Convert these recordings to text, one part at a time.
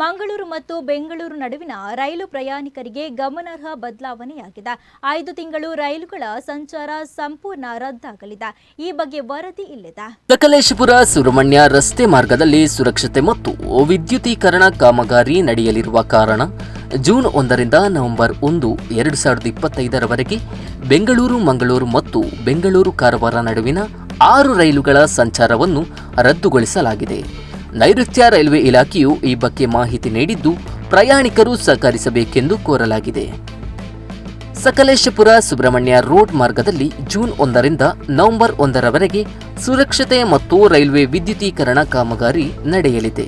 ಮಂಗಳೂರು ಮತ್ತು ಬೆಂಗಳೂರು ನಡುವಿನ ರೈಲು ಪ್ರಯಾಣಿಕರಿಗೆ ಗಮನಾರ್ಹ ಬದಲಾವಣೆಯಾಗಿದೆ. ಐದು ತಿಂಗಳು ರೈಲುಗಳ ಸಂಚಾರ ಸಂಪೂರ್ಣ ರದ್ದಾಗಲಿದೆ. ಈ ಬಗ್ಗೆ ವರದಿ ಇಲ್ಲಿದೆ. ಸಕಲೇಶಪುರ ಸುಬ್ರಹ್ಮಣ್ಯ ರಸ್ತೆ ಮಾರ್ಗದಲ್ಲಿ ಸುರಕ್ಷತೆ ಮತ್ತು ವಿದ್ಯುತೀಕರಣ ಕಾಮಗಾರಿ ನಡೆಯಲಿರುವ ಕಾರಣ ಜೂನ್ ಒಂದರಿಂದ ನವೆಂಬರ್ ಒಂದು, ಎರಡು ಸಾವಿರದ ಇಪ್ಪತ್ತೈದರವರೆಗೆ ಬೆಂಗಳೂರು, ಮಂಗಳೂರು ಮತ್ತು ಬೆಂಗಳೂರು ಕಾರವಾರ ನಡುವಿನ ಆರು ರೈಲುಗಳ ಸಂಚಾರವನ್ನು ರದ್ದುಗೊಳಿಸಲಾಗಿದೆ. ನೈಋತ್ಯ ರೈಲ್ವೆ ಇಲಾಖೆಯು ಈ ಬಗ್ಗೆ ಮಾಹಿತಿ ನೀಡಿದ್ದು, ಪ್ರಯಾಣಿಕರು ಸಹಕರಿಸಬೇಕೆಂದು ಕೋರಲಾಗಿದೆ. ಸಕಲೇಶಪುರ ಸುಬ್ರಹ್ಮಣ್ಯ ರೋಡ್ ಮಾರ್ಗದಲ್ಲಿ ಜೂನ್ ಒಂದರಿಂದ ನವೆಂಬರ್ ಒಂದರವರೆಗೆ ಸುರಕ್ಷತೆ ಮತ್ತು ರೈಲ್ವೆ ವಿದ್ಯುದೀಕರಣ ಕಾಮಗಾರಿ ನಡೆಯಲಿದೆ.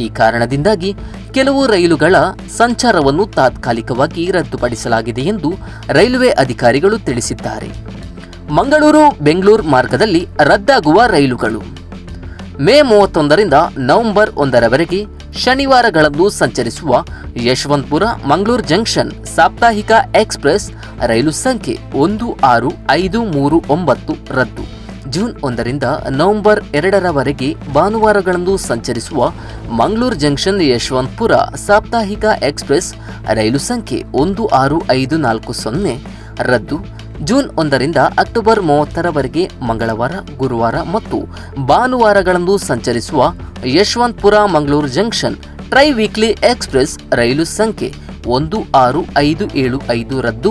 ಈ ಕಾರಣದಿಂದಾಗಿ ಕೆಲವು ರೈಲುಗಳ ಸಂಚಾರವನ್ನು ತಾತ್ಕಾಲಿಕವಾಗಿ ರದ್ದುಪಡಿಸಲಾಗಿದೆ ಎಂದು ರೈಲ್ವೆ ಅಧಿಕಾರಿಗಳು ತಿಳಿಸಿದ್ದಾರೆ. ಮಂಗಳೂರು ಬೆಂಗಳೂರು ಮಾರ್ಗದಲ್ಲಿ ರದ್ದಾಗುವ ರೈಲುಗಳು. ಮೇ ಮೂವತ್ತೊಂದರಿಂದ ನವೆಂಬರ್ ಒಂದರವರೆಗೆ ಶನಿವಾರಗಳಂದು ಸಂಚರಿಸುವ ಯಶವಂತಪುರ ಮಂಗಳೂರು ಜಂಕ್ಷನ್ ಸಾಪ್ತಾಹಿಕ ಎಕ್ಸ್ಪ್ರೆಸ್ ರೈಲು ಸಂಖ್ಯೆ ಒಂದು ಆರು ಐದು ಮೂರು ಒಂಬತ್ತು ರದ್ದು. ಜೂನ್ ಒಂದರಿಂದ ನವೆಂಬರ್ ಎರಡರವರೆಗೆ ಭಾನುವಾರಗಳಂದು ಸಂಚರಿಸುವ ಮಂಗಳೂರು ಜಂಕ್ಷನ್ ಯಶವಂತಪುರ ಸಾಪ್ತಾಹಿಕ ಎಕ್ಸ್ಪ್ರೆಸ್ ರೈಲು ಸಂಖ್ಯೆ ಒಂದು ಆರು ಐದು ನಾಲ್ಕು ಸೊನ್ನೆ ರದ್ದು. ಜೂನ್ ಒಂದರಿಂದ ಅಕ್ಟೋಬರ್ ಮೂವತ್ತರವರೆಗೆ ಮಂಗಳವಾರ, ಗುರುವಾರ ಮತ್ತು ಭಾನುವಾರಗಳಂದು ಸಂಚರಿಸುವ Yeshwantpur Mangaluru junction tri weekly express ರೈಲು ಸಂಖ್ಯೆ ಒಂದು ಆರು ಐದು ಏಳು ಐದು ರದ್ದು.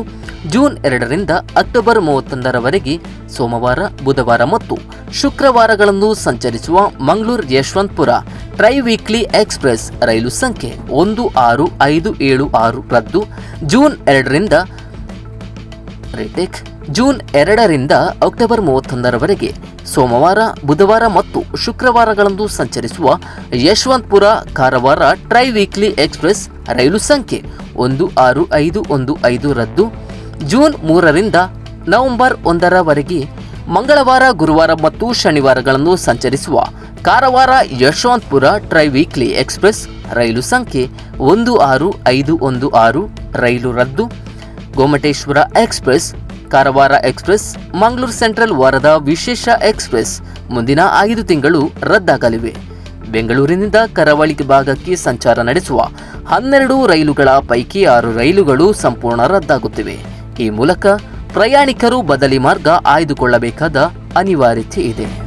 ಜೂನ್ ಎರಡರಿಂದ ಅಕ್ಟೋಬರ್ ಮೂವತ್ತೊಂದರವರೆಗೆ ಸೋಮವಾರ, ಬುಧವಾರ ಮತ್ತು ಶುಕ್ರವಾರಗಳನ್ನು ಸಂಚರಿಸುವ Mangaluru Yeshwantpur tri weekly express ರೈಲು ಸಂಖ್ಯೆ ಒಂದು ಆರು ಐದು ಏಳು ಆರು ರದ್ದು. ಜೂನ್ ಎರಡರಿಂದ ರಿಟೇಕ್ ಜೂನ್ ಎರಡರಿಂದ ಅಕ್ಟೋಬರ್ ಮೂವತ್ತೊಂದರವರೆಗೆ ಸೋಮವಾರ, ಬುಧವಾರ ಮತ್ತು ಶುಕ್ರವಾರಗಳಂದು ಸಂಚರಿಸುವ Yeshwantpur Karwar tri weekly express ರೈಲು ಸಂಖ್ಯೆ ಒಂದು ಆರು ಐದು ಒಂದು ಐದು ರದ್ದು. ಜೂನ್ ಮೂರರಿಂದ ನವೆಂಬರ್ ಒಂದರವರೆಗೆ ಮಂಗಳವಾರ, ಗುರುವಾರ ಮತ್ತು ಶನಿವಾರಗಳನ್ನು ಸಂಚರಿಸುವ Karwar Yeshwantpur tri weekly express ರೈಲು ಸಂಖ್ಯೆ ಒಂದು ಆರು ಐದು ಒಂದು ಆರು ರೈಲು ರದ್ದು. Gomateshwara express, Karwar express, Mangaluru central ವಾರದ ವಿಶೇಷ ಎಕ್ಸ್ಪ್ರೆಸ್ ಮುಂದಿನ ಐದು ತಿಂಗಳು ರದ್ದಾಗಲಿವೆ. ಬೆಂಗಳೂರಿನಿಂದ ಕರಾವಳಿ ಭಾಗಕ್ಕೆ ಸಂಚಾರ ನಡೆಸುವ ಹನ್ನೆರಡು ರೈಲುಗಳ ಪೈಕಿ ಆರು ರೈಲುಗಳು ಸಂಪೂರ್ಣ ರದ್ದಾಗುತ್ತಿವೆ. ಈ ಮೂಲಕ ಪ್ರಯಾಣಿಕರು ಬದಲಿ ಮಾರ್ಗ ಆಯ್ದುಕೊಳ್ಳಬೇಕಾದ ಅನಿವಾರ್ಯತೆ ಇದೆ.